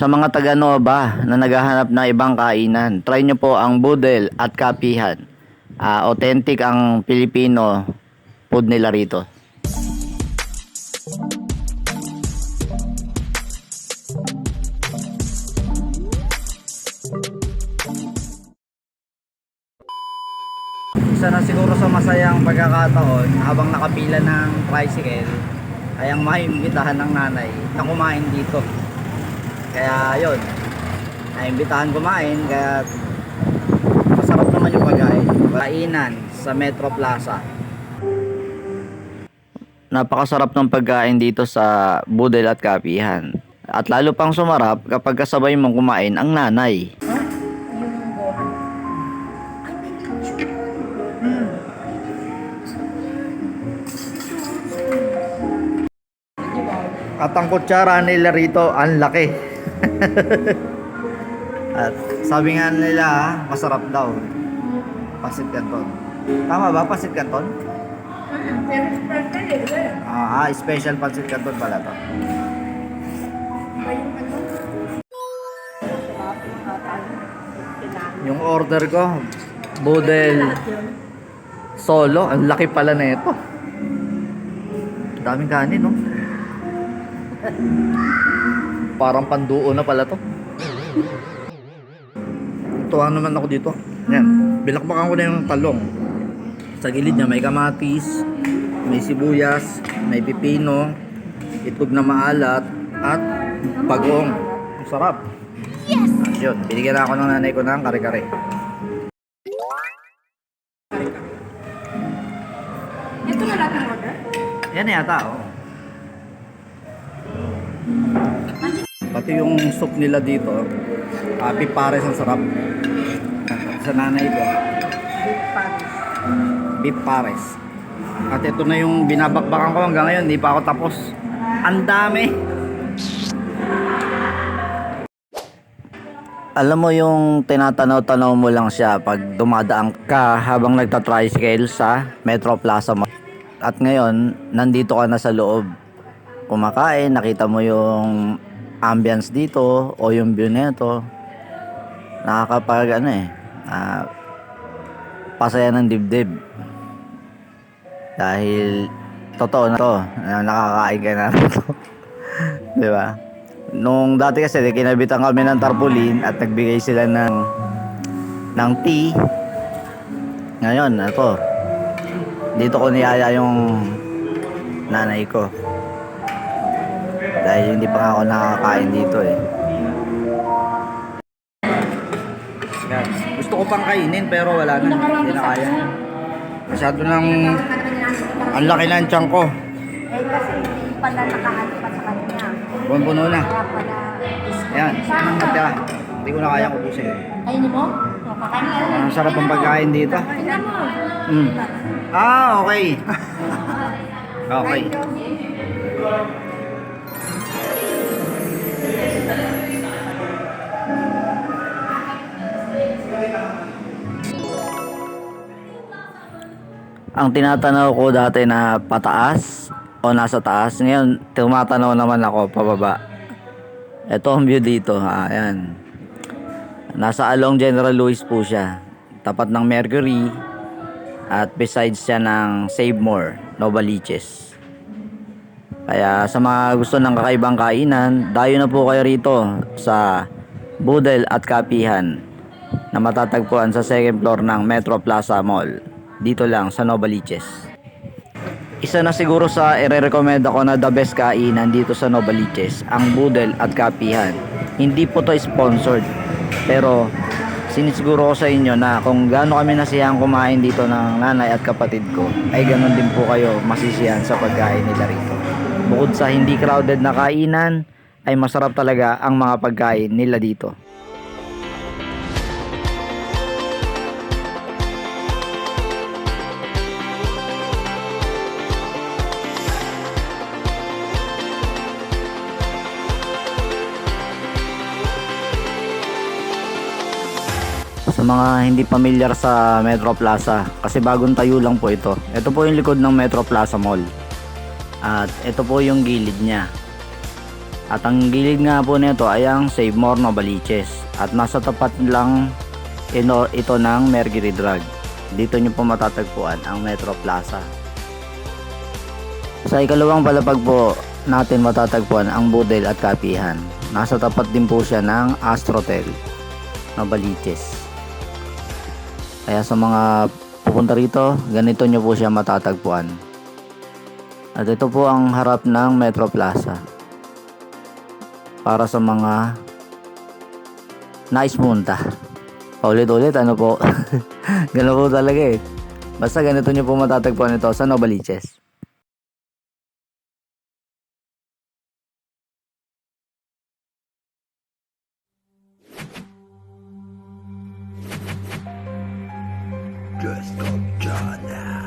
Sa mga taga Nova na naghahanap ng ibang kainan, try nyo po ang Budel at Kapihan. Ah, authentic ang Filipino food nila rito. Isa na siguro sa masayang pagkakataon habang nakapila ng tricycle ay ang maimbitahan ng nanay na kumain dito. Kaya yon, naimbitahan kumain kaya masarap naman yung pagkain. Kainan sa Metro Plaza. Napakasarap ng pagkain dito sa Budel at Kapihan. At lalo pang sumarap kapag kasabay mong kumain ang nanay. At ang kutsara nila rito, ang laki. At sabi nga nila, masarap daw. Pasit Canton. Tama ba, Pasit Canton? Ah, ah, special Pasit Canton pala to. Yung order ko, budel solo. Ang laki pala na ito. Daming kanin, no? Parang panduo na pala to. Tuwa naman ako dito. Yan. Bilakbakan ko na yung talong. Sa gilid niya may kamatis, may sibuyas, may pipino, itlog na maalat, at bagong. Ang sarap. Yes! Yun, binigyan ako ng nanay ko ng kare-kare. Ito na lahat ng order? Yan yata, oh. Pati yung soup nila dito, happy pares ang sarap. Sa nanay ko, Paris. beef pares. At ito na yung binabakbakan ko hanggang ngayon, hindi pa ako tapos. Ang dami! Alam mo yung tinatanaw-tanaw mo lang siya pag dumadaan ka habang nagta-tricycle sa Metro Plaza Mall. At ngayon, nandito ka na sa loob. Kumakain, nakita mo yung ambience dito o yung view nito. Nakakapag ano eh, ah, pasaya ng dibdib. Dahil totoo na to, na nakakain ka na to. Di ba? Nung dati kasi kinabitan kami ng tarpaulin at nagbigay sila ng ng tea. Ngayon, ako. Dito ko niyaya yung nanay ko. Dahil hindi pa nga ako nakakain dito eh. Yan. Gusto ko pang kainin pero wala na. Hindi na kaya. Masyado nang ang laki ng tiyan ko. Eh kasi hindi pala nakahanap pa sa kanya. Buwan-puno na. Kaya pala. Yan. Anong natira? Hindi ko na kaya kubusin. Ayun mo? O, kakain ka. Ang sarap ang pagkain dito. Mm. Ah, okay. Okay. Ang tinatanaw ko dati na pataas o nasa taas, ngayon tumatanaw naman ako pababa. Ito ang view dito, ah, ayan. Nasa along General Lewis po siya. Tapat ng Mercury at besides siya ng Save More, Novaliches. Kaya sa mga gusto ng kakaibang kainan, dayo na po kayo rito sa Budel at Kapihan na matatagpuan sa second floor ng Metro Plaza Mall. Dito lang sa Novaliches. Isa na siguro sa ire-recommend ako na the best kainan dito sa Novaliches, ang Budel at Kapihan. Hindi po to sponsored, pero sinisiguro ko sa inyo na kung gaano kami nasiyang kumain dito ng nanay at kapatid ko, ay ganon din po kayo masisiyahan sa pagkain nila rito. Bukod sa hindi crowded na kainan, ay masarap talaga ang mga pagkain nila dito. Sa mga hindi pamilyar sa Metro Plaza, kasi bagong tayo lang po ito. Ito po yung likod ng Metro Plaza Mall. At ito po yung gilid niya. At ang gilid nga po nito ay ang Save More Novaliches. At nasa tapat lang ito ng Mercury Drug. Dito nyo po matatagpuan ang Metro Plaza. Sa ikalawang palapag po natin matatagpuan ang Budel at Kapihan. Nasa tapat din po siya ng Astrotel Novaliches. Kaya sa mga pupunta rito, ganito nyo po siya matatagpuan. At ito po ang harap ng Metro Plaza. Para sa mga nice munta. Paulit-ulit, ano po? Ganun po talaga eh. Basta ganito nyo po matatagpuan ito sa Novaliches. just got done.